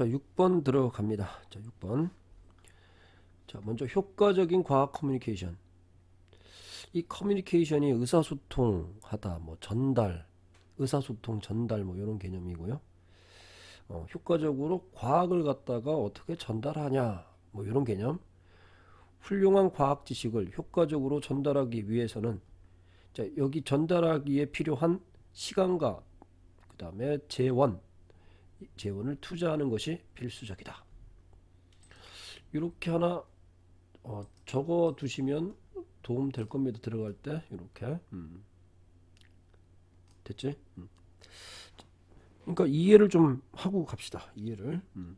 자, 6번 들어갑니다. 자, 6번. 자, 먼저 효과적인 과학 커뮤니케이션. 이 커뮤니케이션이 의사소통하다, 뭐 전달, 의사소통 전달 뭐 이런 개념이고요. 어, 효과적으로 과학을 갖다가 어떻게 전달하냐, 뭐 이런 개념. 훌륭한 과학 지식을 효과적으로 전달하기 위해서는 자, 여기 전달하기에 필요한 시간과 그 다음에 재원, 이 재원을 투자하는 것이 필수적이다. 이렇게 하나 어, 적어 두시면 도움 될 겁니다. 들어갈 때 이렇게 음. 됐지? 음. 그러니까 이해를 좀 하고 갑시다. 이해를. 음.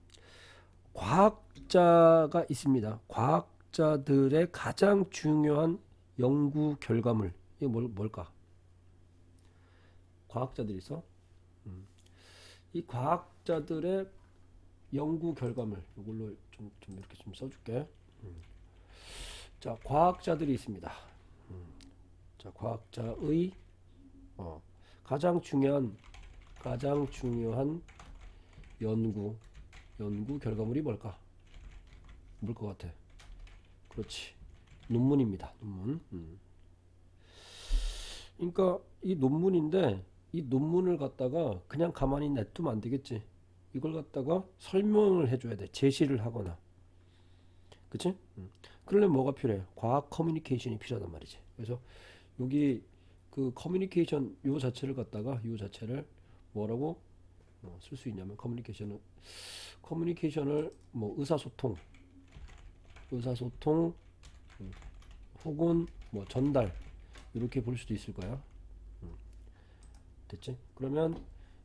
과학자가 있습니다. 과학자들의 가장 중요한 연구 결과물 이게 뭘, 뭘까? 과학자들이 있어. 음. 이 과학 자들의 연구 결과물 이걸로 좀, 좀 이렇게 좀 써줄게. 음. 자, 과학자들이 있습니다. 음. 자, 과학자의 어, 가장 중요한 가장 중요한 연구 연구 결과물이 뭘까? 뭘 것 같아? 그렇지. 논문입니다. 논문. 음. 그러니까 이 논문인데 이 논문을 갖다가 그냥 가만히 냅두면 안 되겠지. 이걸 갖다가 설명을 해줘야 돼. 제시를 하거나. 그치? 음. 그러려면 뭐가 필요해? 과학 커뮤니케이션이 필요하단 말이지. 그래서 여기 그 커뮤니케이션 요 자체를 갖다가 요 자체를 뭐라고 어, 쓸수 있냐면 커뮤니케이션은 커뮤니케이션을 뭐 의사소통 의사소통 음, 혹은 뭐 전달 이렇게 볼 수도 있을 거야. 음. 됐지? 그러면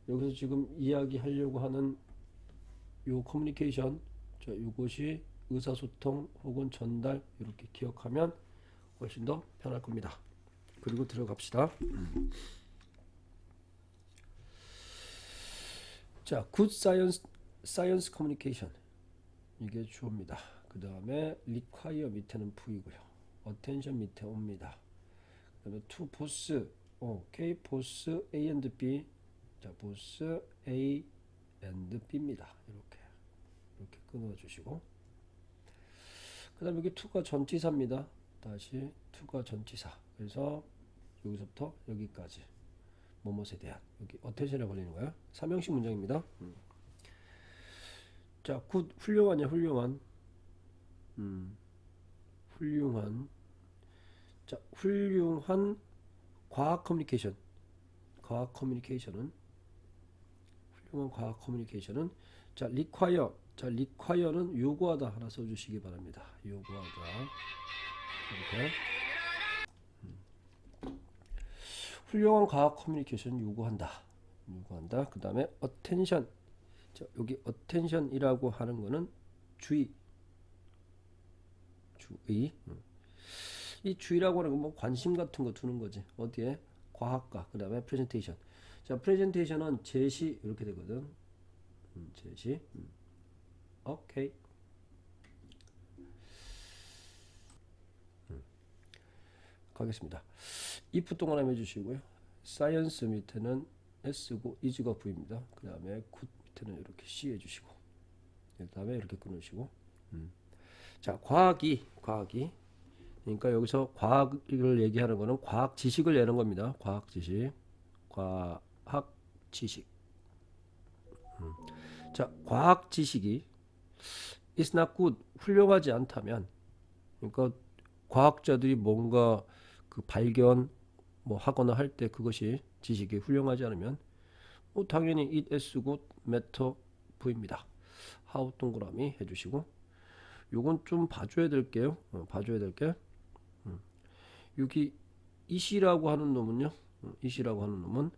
여기서 지금 이야기하려고 하는 요 커뮤니케이션 자 요것이 의사소통 혹은 전달 이렇게 기억하면 훨씬 더 편할 겁니다. 그리고 들어갑시다. 자, good science science communication 이게 주어입니다. 그 다음에 require 밑에는 V고요. attention 밑에 옵니다. 그 다음에 to both 오케이 both A and B 자 both A and B입니다. 이렇게 이렇게 끊어주시고 그 다음에 여기 to가 전치사입니다. 다시 to가 전치사 그래서 여기서부터 여기까지 뭐뭇에 대한 여기 어텐션에 걸리는 거야. 삼형식 문장입니다. 음. 자, 굿 훌륭하냐 훌륭한 음. 훌륭한 자, 훌륭한 과학 커뮤니케이션. 과학 커뮤니케이션은 훌륭한 과학 커뮤니케이션은 자, require. 자, require는 요구하다 하나 써 주시기 바랍니다. 요구하다. 이렇게 훌륭한 과학 커뮤니케이션 요구한다. 요구한다. 그 다음에 attention. 자, 여기 attention이라고 하는 거는 주의. 주의. 음. 이 주의라고 하는 건 뭐 관심 같은 거 두는 거지. 어디에? 과학과. 그 다음에 presentation. 자, presentation은 제시 이렇게 되거든. 음, 제시. 음. 오케이. 가겠습니다. if 동그라미 해주시고요. science 밑에는 s고 is가 v입니다. 그 다음에 good 밑에는 이렇게 c 해주시고 그 다음에 이렇게 끊으시고 음. 자 과학이 과학이 그러니까 여기서 과학을 얘기하는 거는 과학 지식을 내는 겁니다. 과학 지식 과 학 지식 음. 자 과학 지식이 is not good 훌륭하지 않다면 그러니까 과학자들이 뭔가 그 발견 뭐 하거나 할 때 그것이 지식이 훌륭하지 않으면 뭐 당연히 it s고 matter v입니다. how 동그라미 해주시고 요건 좀 봐줘야 될게요. 어, 봐줘야 될게 음. 여기 it이라고 하는 놈은요. 음, it이라고 하는 놈은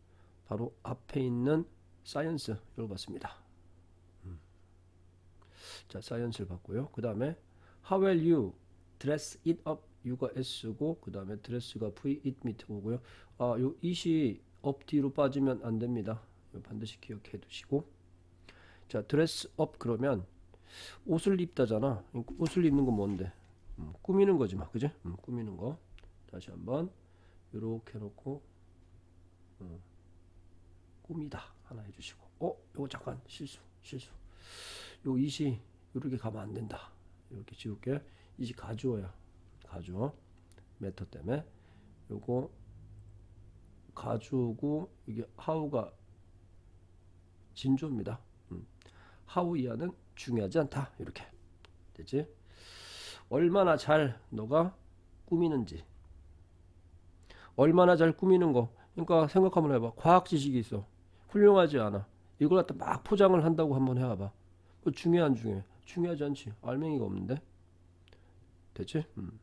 바로 앞에 있는 science 이걸 봤습니다. 음. 자, science를 봤고요. 그 다음에 how will you dress it up U가 S고 그 다음에 드레스가 V it 밑에 오고요. 아, 요 it이 up 뒤로 빠지면 안 됩니다. 반드시 기억해 두시고 자 드레스 업 그러면 옷을 입다잖아. 옷을 입는 건 뭔데? 음, 꾸미는 거지 막 그지? 음, 꾸미는 거. 다시 한번 요렇게 놓고 음, 꾸미다 하나 해주시고 어? 요거 잠깐 실수 실수 요 이시 이렇게 가면 안 된다. 이렇게 지울게. 이시 가주어야. 가주어. 메터 때문에 요거 가주어고 이게 하우가 진조입니다. 음. 하우 이하는 중요하지 않다. 이렇게 되지. 얼마나 잘 너가 꾸미는지. 얼마나 잘 꾸미는 거. 그러니까 생각 한번 해봐. 과학 지식이 있어. 훌륭하지 않아. 이걸 갖다 막 포장을 한다고 한번 해봐. 뭐 중요해 안 중요해? 중요하지 않지. 알맹이가 없는데. 됐지? 음.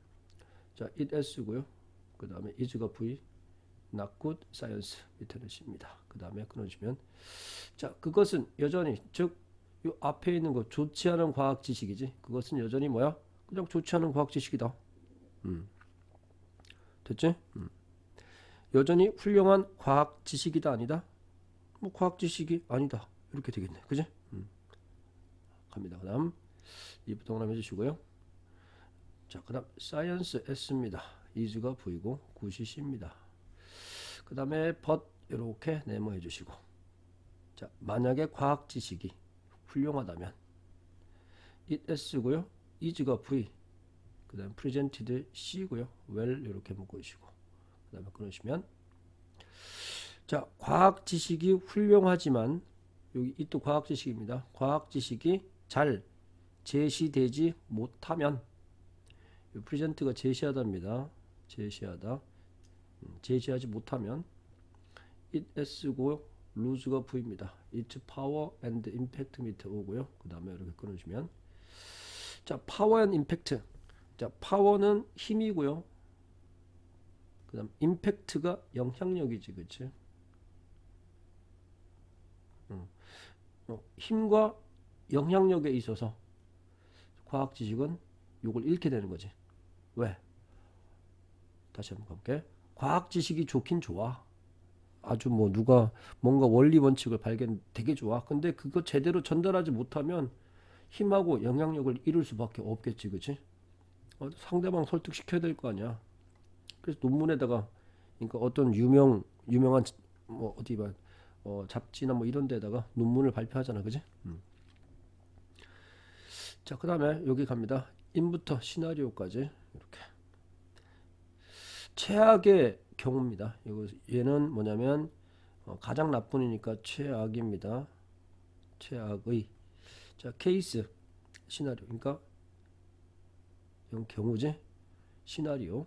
자, it s고요. 그 다음에 is가 v, not good, science 밑에는 c입니다. 그 다음에 끊어주면 자, 그것은 여전히 즉 이 앞에 있는 거 좋지 않은 과학 지식이지. 그것은 여전히 뭐야? 그냥 좋지 않은 과학 지식이다. 음. 됐지? 음. 여전히 훌륭한 과학 지식이다 아니다? 뭐 과학 지식이 아니다. 이렇게 되겠네. 그지? 음. 갑니다. 그 다음 이부터 하나 해주시고요. 자, 그 다음 사이언스 S입니다. is가 V고 굿이 C입니다. 그 다음에 but 이렇게 네모 해 주시고. 자, 만약에 과학 지식이 훌륭하다면 it S고요. is가 V. 그 다음 presented C고요. well 이렇게 묶어 주시고. 그 다음에 끊으시면 자, 과학 지식이 훌륭하지만 여기 이 또 과학 지식입니다. 과학 지식이 잘 제시되지 못하면 이 프레젠트가 제시하다입니다. 제시하다. 음, 제시하지 못하면 it s고 lose가 v입니다. its power and impact 밑에 오고요. 그 다음에 이렇게 끊어주면 자 power and impact 자 파워는 힘이고요. 그 다음 임팩트가 영향력이지 그치? 음. 어, 힘과 영향력에 있어서 과학 지식은 요걸 잃게 되는 거지. 왜? 다시 한번 가볼게. 과학 지식이 좋긴 좋아. 아주 뭐 누가 뭔가 원리 원칙을 발견 되게 좋아. 근데 그거 제대로 전달하지 못하면 힘하고 영향력을 잃을 수밖에 없겠지, 그치? 어, 상대방 설득시켜야 될 거 아니야. 그래서 논문에다가 그러니까 어떤 유명 유명한 뭐 어디 봐 어, 잡지나 뭐 이런 데다가 논문을 발표하잖아, 그지? 음. 자, 그 다음에 여기 갑니다. 인부터 시나리오까지 이렇게 최악의 경우입니다. 이거 얘는 뭐냐면 어, 가장 나쁜이니까 최악입니다. 최악의 자 케이스 시나리오 그러니까 이건 경우지 시나리오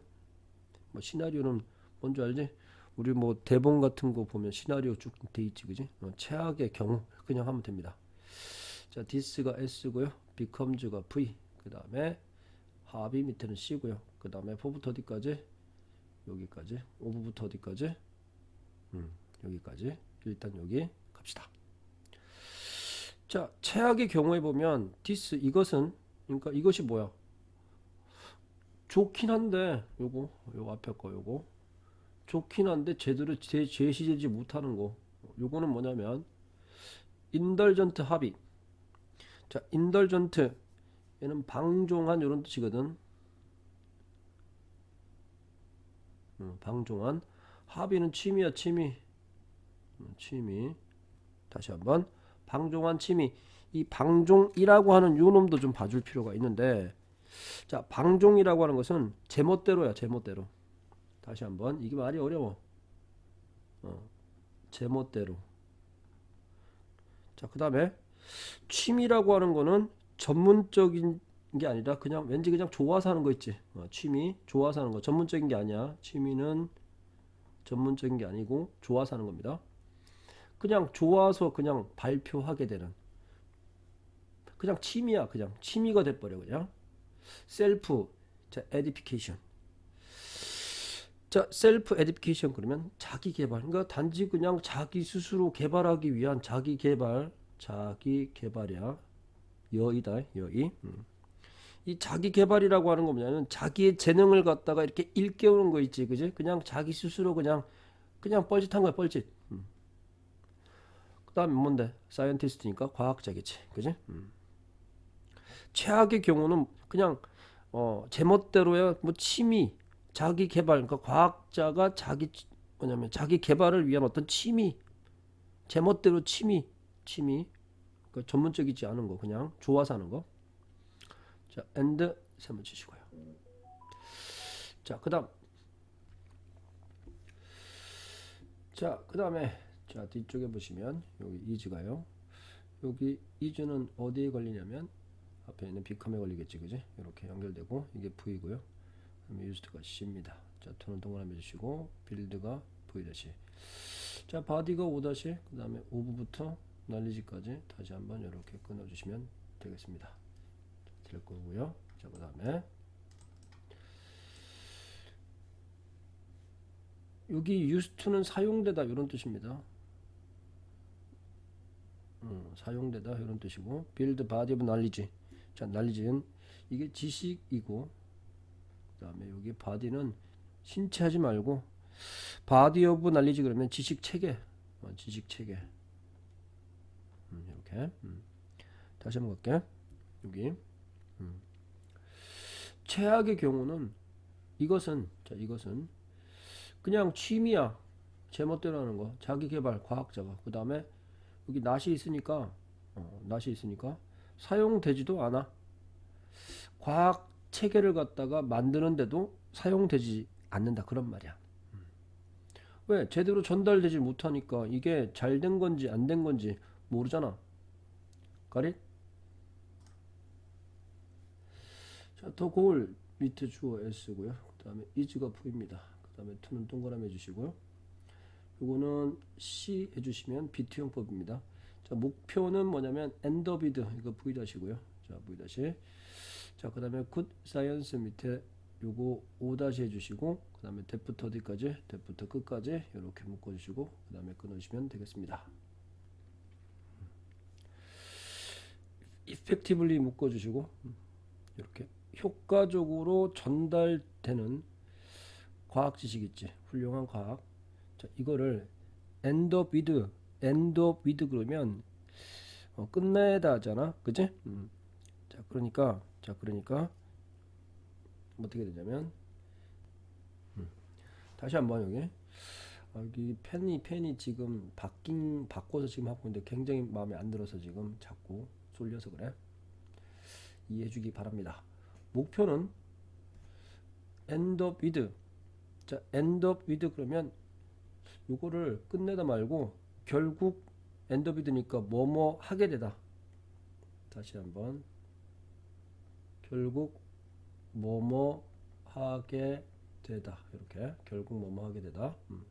뭐 시나리오는 뭔지 알지? 우리 뭐 대본 같은 거 보면 시나리오 쭉 돼 있지 그지? 어, 최악의 경우 그냥 하면 됩니다. 자 this가 s고요. becomes가 v 그 다음에 합이 밑에는 c고요. 그 다음에 4부터 어디까지? 여기까지 5부부터 어디까지? 음, 여기까지 일단 여기 갑시다. 자 최악의 경우에 보면 this 이것은 그러니까 이것이 뭐야? 좋긴 한데 요거 요 앞에 거 요거 좋긴 한데 제대로 제, 제시되지 못하는 거. 요거는 뭐냐면 인덜전트 합의. 자 인덜전트. 얘는 방종한 이런 뜻이거든. 음, 방종한. 합의는 취미야 취미. 음, 취미. 다시 한번. 방종한 취미. 이 방종이라고 하는 요 놈도 좀 봐줄 필요가 있는데 자 방종이라고 하는 것은 제멋대로야 제멋대로 다시 한번 이게 말이 어려워. 어, 제멋대로. 자 그 다음에 취미라고 하는 거는 전문적인 게 아니라 그냥 왠지 그냥 좋아서 하는 거 있지. 어, 취미 좋아서 하는 거. 전문적인 게 아니야. 취미는 전문적인 게 아니고 좋아서 하는 겁니다. 그냥 좋아서 그냥 발표하게 되는. 그냥 취미야 그냥. 취미가 돼버려 그냥. 셀프 자 에디피케이션 자 셀프 에디피케이션 그러면 자기 개발. 그러니까 단지 그냥 자기 스스로 개발하기 위한 자기 개발 자기 개발이야. 여이다 여이 음. 이 자기 개발이라고 하는 거 뭐냐면 자기의 재능을 갖다가 이렇게 일깨우는 거 있지 그지? 그냥 자기 스스로 그냥 그냥 뻘짓한 거야 뻘짓. 음. 그 다음에 뭔데? 사이언티스트니까 과학자겠지 그지? 음. 최악의 경우는 그냥 어 제멋대로야. 뭐 취미 자기 개발 그러니까 과학자가 자기 뭐냐면 자기 개발을 위한 어떤 취미 제멋대로 취미 취미 그 전문적이지 않은 거 그냥 좋아서 하는 거. 자, and 세번 치시고요. 자, 그다음 자, 그다음에 자 뒤쪽에 보시면 여기 이즈가요. 여기 이즈는 어디에 걸리냐면 앞에 있는 비컴에 걸리겠지, 그지? 이렇게 연결되고 이게 V고요. 유스트가 C입니다. 자, 톤은 동그라미 주시고 빌드가 V 다시. 자, 바디가 5 다시. 그다음에 오브부터 날리지까지 다시 한번 이렇게 끊어 주시면 되겠습니다. 될 거고요. 자, 그 다음에 여기 유스트는 사용되다 이런 뜻입니다. 음, 사용되다 이런 뜻이고 빌드 바디 오브 날리지 자 날리지는 이게 지식이고 그 다음에 여기 바디는 신체 하지 말고 바디 오브 날리지 그러면 지식 체계 어, 지식 체계. 음, 이렇게. 음. 다시 한번 갈게. 여기. 음. 최악의 경우는 이것은 자 이것은 그냥 취미야. 제멋대로 하는 거. 자기 개발 과학자가. 그 다음에 여기 낫이 있으니까 어, 낫이 있으니까 사용되지도 않아. 과학 체계를 갖다가 만드는데도 사용되지 않는다. 그런 말이야. 음. 왜? 제대로 전달되지 못하니까 이게 잘 된 건지 안 된 건지 모르잖아. 가릿 자더 고을 밑에 주어 s고요. 그 다음에 is가 v입니다. 그 다음에 to는 동그라미 해주시고요. 요거는 C 해주시면 비트용법입니다. 자, 목표는 뭐냐면 엔더비드 이거 V 다시고요. 자, V 다시. 자, 그 다음에 굿 사이언스 밑에 요거 O 다시 해주시고 그 다음에 데프터 어디까지? 데프터 끝까지 이렇게 묶어주시고 그 다음에 끊어주시면 되겠습니다. 이펙티블리 묶어주시고 이렇게 효과적으로 전달되는 과학 지식 있지 훌륭한 과학 자, 이거를 end up with, end up with 그러면 어, 끝내다 하잖아, 그지? 음. 자, 그러니까, 자, 그러니까 어떻게 되냐면, 음. 다시 한번 여기, 아, 여기 펜이 펜이 지금 바뀐 바꿔서 지금 하고 있는데 굉장히 마음에 안 들어서 지금 자꾸 쏠려서 그래. 이해해주기 바랍니다. 목표는 end up with. 자, end up with 그러면 요거를 끝내다 말고 결국 엔더비드니까 뭐뭐 하게 되다. 다시 한번 결국 뭐뭐 하게 되다. 이렇게 결국 뭐뭐 하게 되다. 음.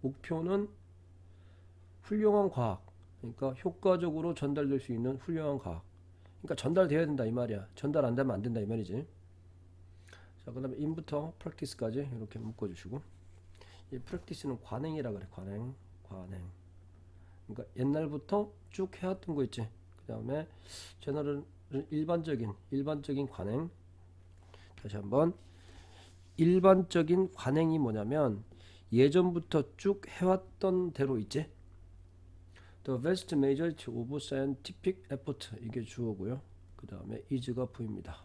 목표는 훌륭한 과학. 그러니까 효과적으로 전달될 수 있는 훌륭한 과학. 그러니까 전달돼야 된다 이 말이야. 전달 안 되면 안 된다 이 말이지. 자, 그 다음에 인부터 프랙티스까지 이렇게 묶어 주시고 이 프랙티스는 관행이라 그래. 관행, 관행. 그러니까 옛날부터 쭉 해왔던 거 있지. 그 다음에 제너럴 일반적인 일반적인 관행. 다시 한번 일반적인 관행이 뭐냐면 예전부터 쭉 해왔던 대로 있지. The vast majority of scientific effort 이게 주어고요. 그 다음에 is가 V입니다.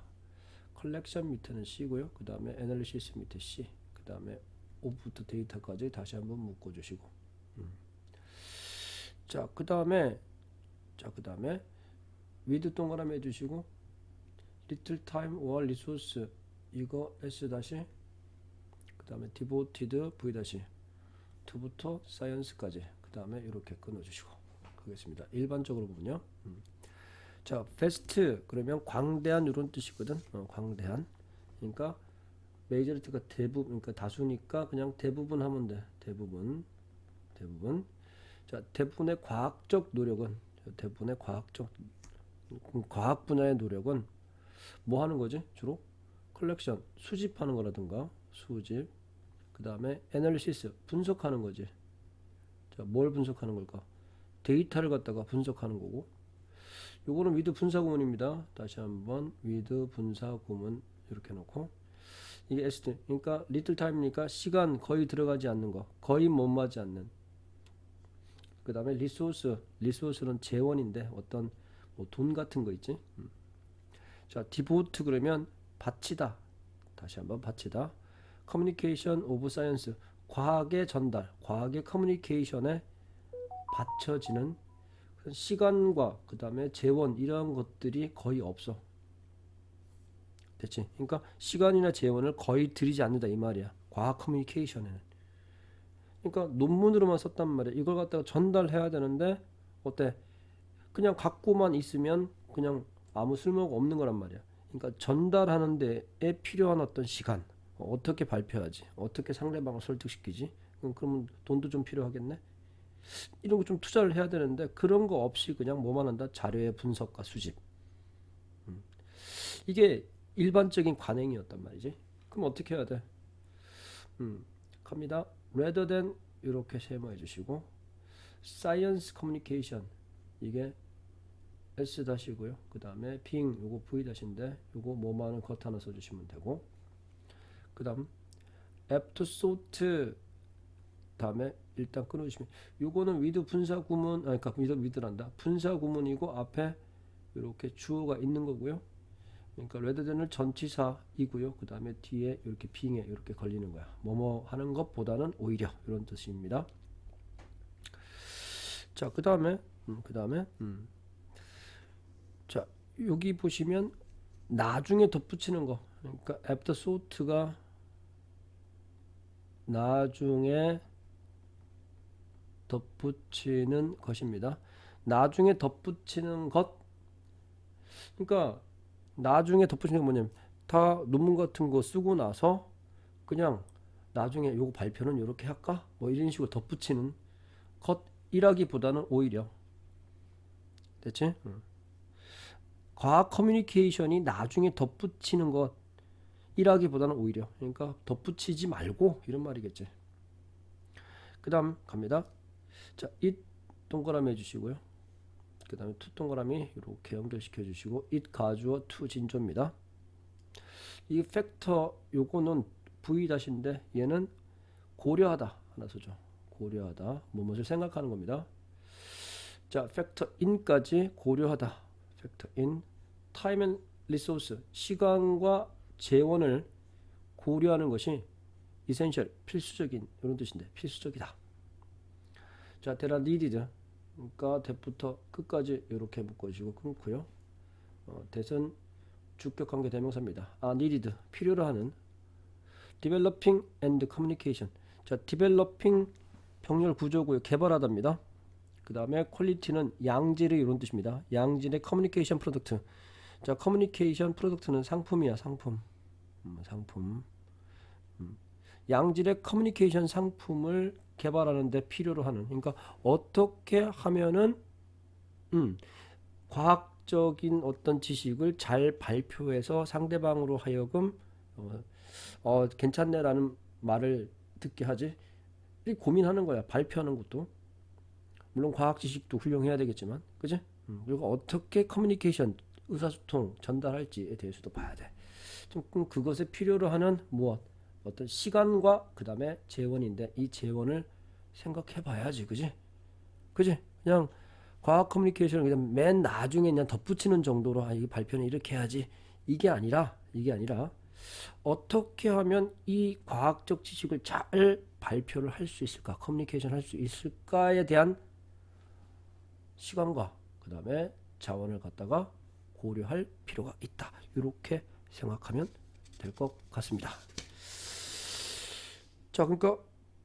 컬렉션 밑에는 C고요. 그 다음에 analysis 밑에 C. 그 다음에 오부터 데이터까지 다시 한번 묶어주시고 음. 자그 다음에 자그 다음에 위드 동그라미 해주시고 little time or resource 이거 s 다시 그 다음에 devoted v 다시 to부터 science까지 그 다음에 이렇게 끊어주시고 하겠습니다 일반적으로 보면요 음. 자 fast 그러면 광대한 이런 뜻이거든 어, 광대한 그러니까 메이저리티가 대부분 그러니까 다수니까 그냥 대부분 하면 돼. 대부분. 대부분. 자, 대부분의 과학적 노력은 대부분의 과학적 과학 분야의 노력은 뭐 하는 거지? 주로 컬렉션 수집하는 거라든가 수집 그 다음에 애널리시스 분석하는 거지. 자, 뭘 분석하는 걸까? 데이터를 갖다가 분석하는 거고. 요거는 위드 분사 구문입니다. 다시 한번 위드 분사 구문 이렇게 놓고 이게 에스트 그러니까 리틀 타임이니까 시간 거의 들어가지 않는 거 거의 못 맞지 않는 그 다음에 리소스 리소스는 재원인데 어떤 뭐 돈 같은 거 있지 음. 자 디보트 그러면 바치다 다시 한번 바치다 커뮤니케이션 오브 사이언스 과학의 전달 과학의 커뮤니케이션에 받쳐지는 시간과 그 다음에 재원 이런 것들이 거의 없어. 됐지? 그러니까 시간이나 재원을 거의 들이지 않는다 이 말이야. 과학 커뮤니케이션에는. 그러니까 논문으로만 썼단 말이야. 이걸 갖다가 전달해야 되는데 어때? 그냥 갖고만 있으면 그냥 아무 쓸모가 없는 거란 말이야. 그러니까 전달하는 데에 필요한 어떤 시간, 어, 어떻게 발표하지, 어떻게 상대방을 설득시키지, 그럼 그러면 돈도 좀 필요하겠네. 이런 거 좀 투자를 해야 되는데 그런 거 없이 그냥 뭐만 한다 자료의 분석과 수집. 음. 이게 일반적인 관행이었단 말이지. 그럼 어떻게 해야 돼? 음, 갑니다. rather than 이렇게 쉐머해 주시고 science communication 이게 S 다시고요. 그 다음에 빙 요거 V 다시인데 요거 뭐만은 컷 하나 써주시면 되고 그 다음 에프터소트 다음에 일단 끊어주시면 요거는 위드 분사 구문 아니 그러니까 위드 위드란다 분사 구문이고 앞에 이렇게 주어가 있는 거고요. 그러니까 레드덴을 전치사이고요. 그 다음에 뒤에 이렇게 빙에 이렇게 걸리는 거야. 뭐뭐 하는 것보다는 오히려 이런 뜻입니다. 자, 그 다음에 음, 그 다음에 음. 자 여기 보시면 나중에 덧붙이는 거. 그러니까 after soot가 나중에 덧붙이는 것입니다. 나중에 덧붙이는 것. 그러니까 나중에 덧붙이는 게 뭐냐면 다 논문 같은 거 쓰고 나서 그냥 나중에 요거 발표는 이렇게 할까? 뭐 이런 식으로 덧붙이는 것이라기보다는 오히려 됐지? 응. 과학 커뮤니케이션이 나중에 덧붙이는 것이라기보다는 오히려 그러니까 덧붙이지 말고 이런 말이겠지. 그 다음 갑니다. 자, 이 동그라미 해주시고요. 그 다음에 투 동그라미 이렇게 연결시켜 주시고 it 가주어 to 진조입니다. 이 팩터 요거는 v 다시인데 얘는 고려하다 하나 쓰죠. 고려하다 무엇을 생각하는 겁니다. 자, 팩터 in까지 고려하다. 팩터 in time and resource 시간과 재원을 고려하는 것이 essential 필수적인 이런 뜻인데 필수적이다. 자, there are needed 그러니까 대부터 끝까지 이렇게 묶어주시고 끊고요. 어, 대선 주격 관계 대명사입니다. 아, needed 필요로 하는 developing and communication. 자, developing 병렬 구조고요. 개발하답니다. 그 다음에 퀄리티는 양질의 이런 뜻입니다. 양질의 커뮤니케이션 프로덕트. 자, 커뮤니케이션 프로덕트는 상품이야, 상품. 음, 상품. 음. 양질의 커뮤니케이션 상품을 개발하는 데 필요로 하는. 그러니까 어떻게 하면은 음, 과학적인 어떤 지식을 잘 발표해서 상대방으로 하여금 어, 어 괜찮네라는 말을 듣게 하지. 이 고민하는 거야. 발표하는 것도. 물론 과학 지식도 훌륭해야 되겠지만, 그지? 음, 그리고 어떻게 커뮤니케이션, 의사소통 전달할지에 대해서도 봐야 돼. 좀 그럼 그것에 필요로 하는 무엇, 어떤 시간과 그 다음에 재원인데 이 재원을 생각해 봐야지, 그지? 그지? 그냥 과학 커뮤니케이션을 그냥 맨 나중에 그냥 덧붙이는 정도로 아, 이 발표는 이렇게 해야지 이게 아니라 이게 아니라 어떻게 하면 이 과학적 지식을 잘 발표를 할 수 있을까, 커뮤니케이션 할 수 있을까에 대한 시간과 그 다음에 자원을 갖다가 고려할 필요가 있다. 이렇게 생각하면 될 것 같습니다. 자, 그러니까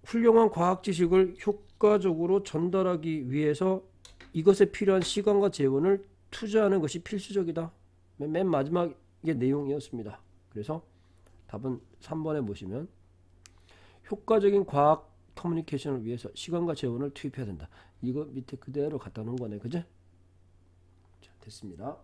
훌륭한 과학 지식을 효과적으로 전달하기 위해서 이것에 필요한 시간과 재원을 투자하는 것이 필수적이다. 맨, 맨 마지막의 내용이었습니다. 그래서 답은 3번에 보시면 효과적인 과학 커뮤니케이션을 위해서 시간과 재원을 투입해야 된다. 이거 밑에 그대로 갖다 놓은 거네. 그죠? 자, 됐습니다.